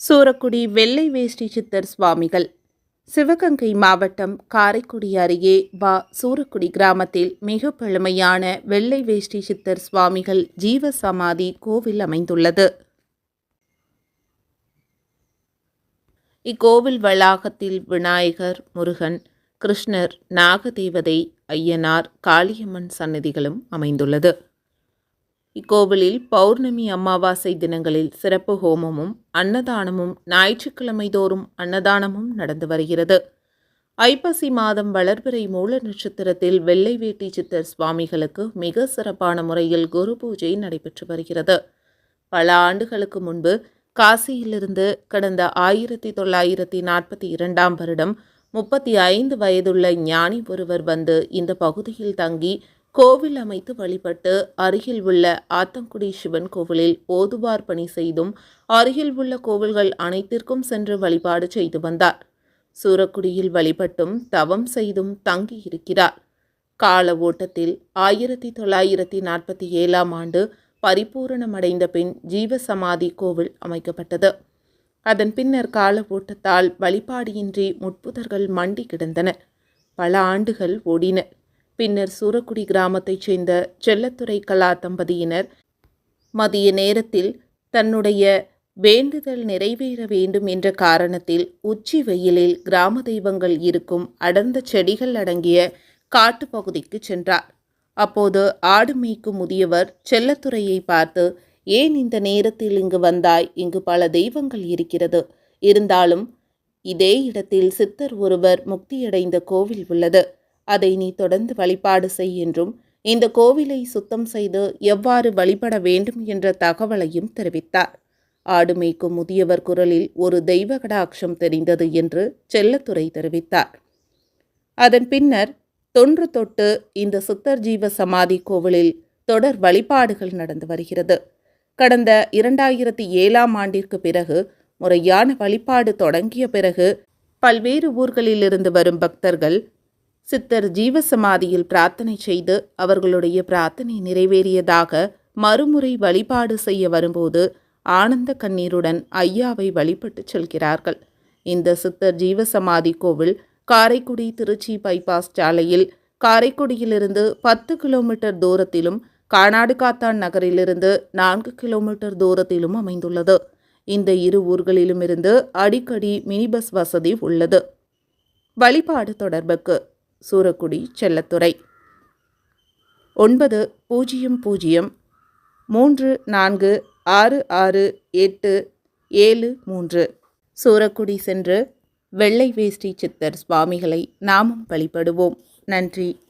சூரக்குடி வெள்ளை வேஷ்டி சித்தர் சுவாமிகள். சிவகங்கை மாவட்டம் காரைக்குடி அருகே வா சூரக்குடி கிராமத்தில் மிக பழமையான வெள்ளை வேஷ்டி சித்தர் சுவாமிகள் ஜீவ சமாதி கோவில் அமைந்துள்ளது. இக்கோவில் வளாகத்தில் விநாயகர் முருகன் கிருஷ்ணர் நாகதேவதை ஐயனார் காளியம்மன் சன்னதிகளும் அமைந்துள்ளது. இக்கோவிலில் பௌர்ணமி அமாவாசை தினங்களில் சிறப்பு ஹோமமும் அன்னதானமும் ஞாயிற்றுக்கிழமை தோறும் அன்னதானமும் நடந்து வருகிறது. ஐப்பசி மாதம் வளர்பிறை மூல நட்சத்திரத்தில் வெள்ளை வேட்டி சித்தர் சுவாமிகளுக்கு மிக சிறப்பான முறையில் குரு பூஜை நடைபெற்று வருகிறது. பல ஆண்டுகளுக்கு முன்பு காசியிலிருந்து கடந்த ஆயிரத்தி தொள்ளாயிரத்தி நாற்பத்தி இரண்டாம் வருடம் முப்பத்தி ஐந்து வயதுள்ள ஞானி ஒருவர் வந்து இந்த பகுதியில் தங்கி கோவில் அமைத்து வழிபட்டு அருகில் உள்ள ஆத்தங்குடி சிவன் கோவிலில் ஓதுவார் பணி செய்தும் அருகில் உள்ள கோவில்கள் அனைத்திற்கும் சென்று வழிபாடு செய்து வந்தார். சூரக்குடியில் வழிபட்டும் தவம் செய்தும் தங்கியிருக்கிறார். கால ஓட்டத்தில் ஆயிரத்தி தொள்ளாயிரத்தி நாற்பத்தி ஏழாம் ஆண்டு பரிபூரணமடைந்த பின் ஜீவசமாதி கோவில் அமைக்கப்பட்டது. அதன் பின்னர் கால ஓட்டத்தால் வழிபாடியின்றி முட்புதர்கள் மண்டி கிடந்தன. பல ஆண்டுகள் ஓடின. பின்னர் சூரக்குடி கிராமத்தைச் சேர்ந்த செல்லத்துறை கலா தம்பதியினர் மதிய நேரத்தில் தன்னுடைய வேண்டுதல் நிறைவேற வேண்டும் என்ற காரணத்தில் உச்சி வெயிலில் கிராம தெய்வங்கள் இருக்கும் அடர்ந்த செடிகள் அடங்கிய காட்டுப்பகுதிக்கு சென்றார். அப்போது ஆடு மேய்க்கும் முதியவர் செல்லத்துறையை பார்த்து ஏன் இந்த நேரத்தில் இங்கு வந்தாய்? இங்கு பல தெய்வங்கள் இருக்கிறது. இருந்தாலும் இதே இடத்தில் சித்தர் ஒருவர் முக்தியடைந்த கோவில் உள்ளது. அதை நீ தொடர்ந்து வழிபாடு செய் என்றும் இந்த கோவிலை சுத்தம் செய்து எவ்வாறு வழிபட வேண்டும் என்ற தகவலையும் தெரிவித்தார். ஆடு மேய்க்கும் முதியவர் குரலில் ஒரு தெய்வ கடாட்சம் தெரிந்தது என்று செல்லத்துறை தெரிவித்தார். அதன் பின்னர் தொன்று தொட்டு இந்த சுத்தர் ஜீவ சமாதி கோவிலில் தொடர் வழிபாடுகள் நடந்து வருகிறது. கடந்த இரண்டாயிரத்தி ஏழாம் ஆண்டிற்கு பிறகு முறையான வழிபாடு தொடங்கிய பிறகு பல்வேறு ஊர்களிலிருந்து வரும் பக்தர்கள் சித்தர் ஜீவசமாதியில் பிரார்த்தனை செய்து அவர்களுடைய பிரார்த்தனை நிறைவேறியதாக மறுமுறை வழிபாடு செய்ய வரும்போது ஆனந்த கண்ணீருடன் ஐயாவை வழிபட்டு செல்கிறார்கள். இந்த சித்தர் ஜீவசமாதி கோவில் காரைக்குடி திருச்சி பைபாஸ் சாலையில் காரைக்குடியிலிருந்து பத்து கிலோமீட்டர் தூரத்திலும் கானாடு காத்தான் நகரிலிருந்து நான்கு கிலோமீட்டர் தூரத்திலும் அமைந்துள்ளது. இந்த இரு ஊர்களிலும் இருந்து அடிக்கடி மினி பஸ் வசதி உள்ளது. வழிபாடு தொடர்புக்கு சூரக்குடி செல்லத்துறை. ஒன்பது பூஜ்ஜியம் பூஜ்ஜியம். மூன்று நான்கு ஆறு ஆறு எட்டு ஏழு மூன்று. சூரக்குடி சென்று வெள்ளை வேஷ்டி சித்தர் சுவாமிகளை நாமும் வழிபடுவோம். நன்றி.